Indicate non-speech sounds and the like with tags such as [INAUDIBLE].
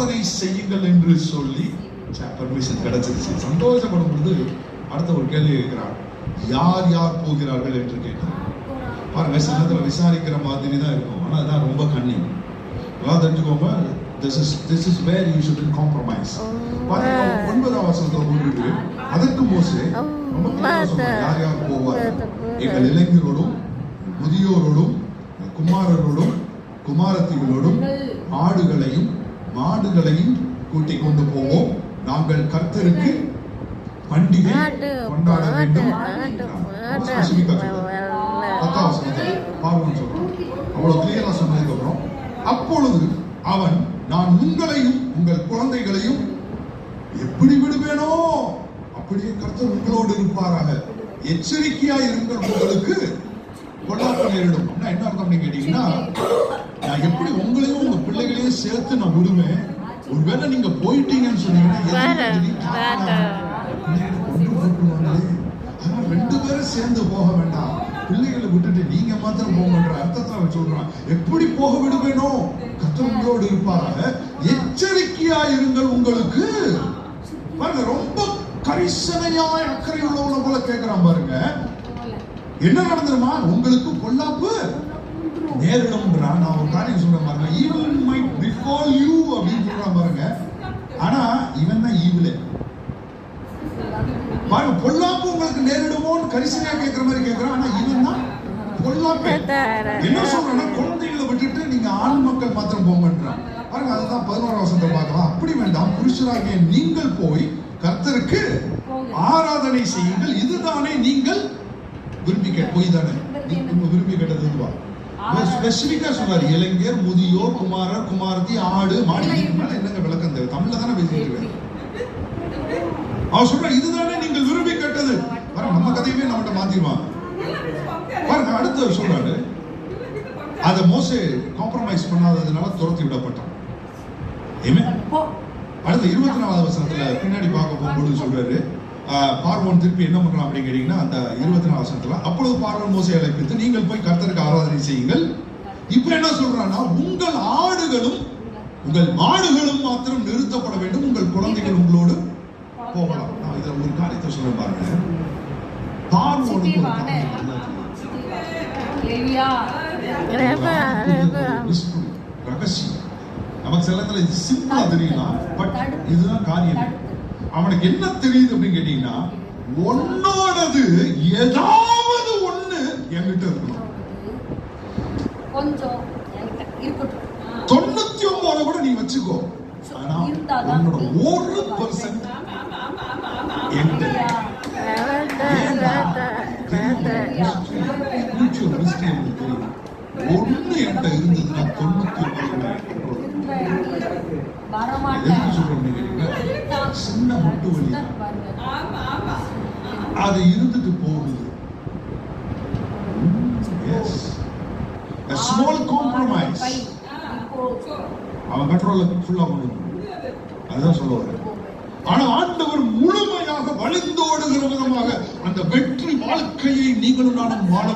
ஆராதனை செய்யுங்கள் என்று சொல்லி பர்மிஷன் கிடைச்சிருச்சு. சந்தோஷப்படும் பொழுது அடுத்த ஒரு கேள்வி கேட்கிறார். யார் யார் போகிறார்கள் என்று கேட்டார் பாருங்க சில நேரத்துல விசாரிக்கிற மாதிரி தான் இருக்கும். ஆனா அதான் ரொம்ப கண்ணி அதான் தெரிஞ்சுக்கோங்க. This is this is where you shouldn't compromise. பாருங்க ஒன்பதாம் வசனத்துல போட்டுட்டு அதற்கு மோசே ரொம்ப ஆ சொல்றார், யார் யார் போவார் எங்கள் இளைஞரோடும் முதியோரோடும் குமாரரோடும் குமாரத்திகளோடும் ஆடுகளையும் மாடுகளையும் கூட்டிக் கொண்டு போவோம். நாங்கள் கர்த்தருக்கு பண்டிகை கொண்டாட வேண்டும். அவ்வளவு கிளியரா சொன்னதுக்கு அப்புறம் அப்பொழுது அவன் நான் உங்களையும் உங்கள் குழந்தைகளையும் எப்படி விடுவேனோ அப்படியே கர்த்தர் உங்களோடு இருப்பாராக. எச்சரிக்கையா இருங்கள் உங்களுக்கு. கொள்ளாக்க நேரிடும் என்ன அர்த்தம் கேட்டீங்கன்னா எப்படி உங்களையும் உங்க பிள்ளைகளையும் சேர்த்து நான் விடுவேன்? ஒருவேளை நீங்க போயிட்டீங்கன்னு சொன்னீங்கன்னா ரெண்டு பேரும் சேர்ந்து போக வேண்டாம். பிள்ளைகளை விட்டுட்டு நீங்க மாத்திரம் போங்கன்ற அர்த்தத்துல அவன் சொல்றான். எப்படி போக விடுவேனோ? கர்த்தர் உங்களோடு இருப்பாராக. எச்சரிக்கையா இருங்கள் உங்களுக்கு. பாருங்க ரொம்ப கரிசனையா அக்கறை உள்ளவங்கள போல கேக்குறான் பாருங்க. என்ன நடந்துருமா? உங்களுக்கு பொல்லாப்பு. நேரிடும்ன்றான் நான் ஒரு காரியம் சொல்றேன் பாருங்க. ஈவல் மைட் பிஃபோர் யூ அப்படின்னு சொல்றான் பாருங்க. ஆனா இவன் தான் ஈவிலே பாருங்க பொல்லாப்பு உங்களுக்கு நேரிடுமோன்னு கரிசனையா கேட்கிற மாதிரி கேட்கிறான் ஆனா இவன் தான் பொல்லாப்பு. என்ன சொல்றேன்னா குழந்தைகளை விட்டுட்டு நீங்க ஆண் மக்கள் மாத்திரம் போங்கன்றான். பாருங்க அதுதான் பதினோராம் வசனத்தை பார்க்கலாம். அப்படி வேண்டாம் புருஷராகிய நீங்கள் போய் கர்த்தருக்கு ஆராதனை செய்யுங்கள். இதுதானே நீங்கள் விரும்பி கேட் போய் தானே? விரும்பி கேட்டது இதுவா ஸ்பெசிபிக்கா சொல்றாரு. இளைஞர் முதியோர் குமாரர் குமாரத்தி ஆடு மாடி என்னங்க விளக்கம் தேவை தமிழ்ல தானே பேசிட்டு இருக்கேன் [LAUGHS] அவன் சொல்ற இதுதானே நீங்கள் விரும்பி கேட்டது. பாருங்க நம்ம கதையுமே நம்மகிட்ட மாத்திடுவான் பாருங்க அடுத்து சொல்றாரு. அதை மோசே காம்ப்ரமைஸ் பண்ணாததுனால துரத்தி விடப்பட்டான். Amen. அடுத்த இருபத்தி நாலாவது வசனத்துல பின்னாடி பார்க்க போகும்போது சொல்றாரு. பார்வோன் திருப்பி என்ன பண்றான் அப்படின்னு கேட்டீங்கன்னா அந்த இருபத்தி நாலு வசனத்துல அப்பொழுது பார்வோன் மோசை அழைப்பித்து நீங்கள் போய் கர்த்தருக்கு ஆராதனை செய்யுங்கள். இப்ப என்ன சொல்றான்னா உங்கள் ஆடுகளும் உங்கள் மாடுகளும் மாத்திரம் நிறுத்தப்பட வேண்டும். உங்கள் குழந்தைகள் உங்களோடு போகலாம். நான் இதை ஒரு காரியத்தை சொல்ல பாருங்க. ரகசியம். நமக்கு சில இது சிம்பிளா தெரியலாம் பட் இதுதான் காரியம். அவனுக்கு என்ன தெரியுது அப்படின்னு கேட்டீங்கன்னா உன்னோடது ஏதாவது ஒண்ணு என்கிட்ட இருக்கணும். கொஞ்சம் தொண்ணூத்தி ஒன்பது கூட நீ வச்சுக்கோ. ஆனா உன்னோட ஒரு பர்சன்ட். ஒண்ணு என்கிட்ட இருந்ததுன்னா தொண்ணூத்தி ஒன்பது சின்ன முட்டு வலி. அது இருந்துட்டு போகுது. A small compromise. அவன் கண்ட்ரோல்ல ஃபுல்லா கொண்டு அதுதான் ஆனா ஆண்டவர் முழுமையாக வழிந்தோடுகிற விதமாக அந்த வெற்றி வாழ்க்கையை நீங்களும் நானும் வாழ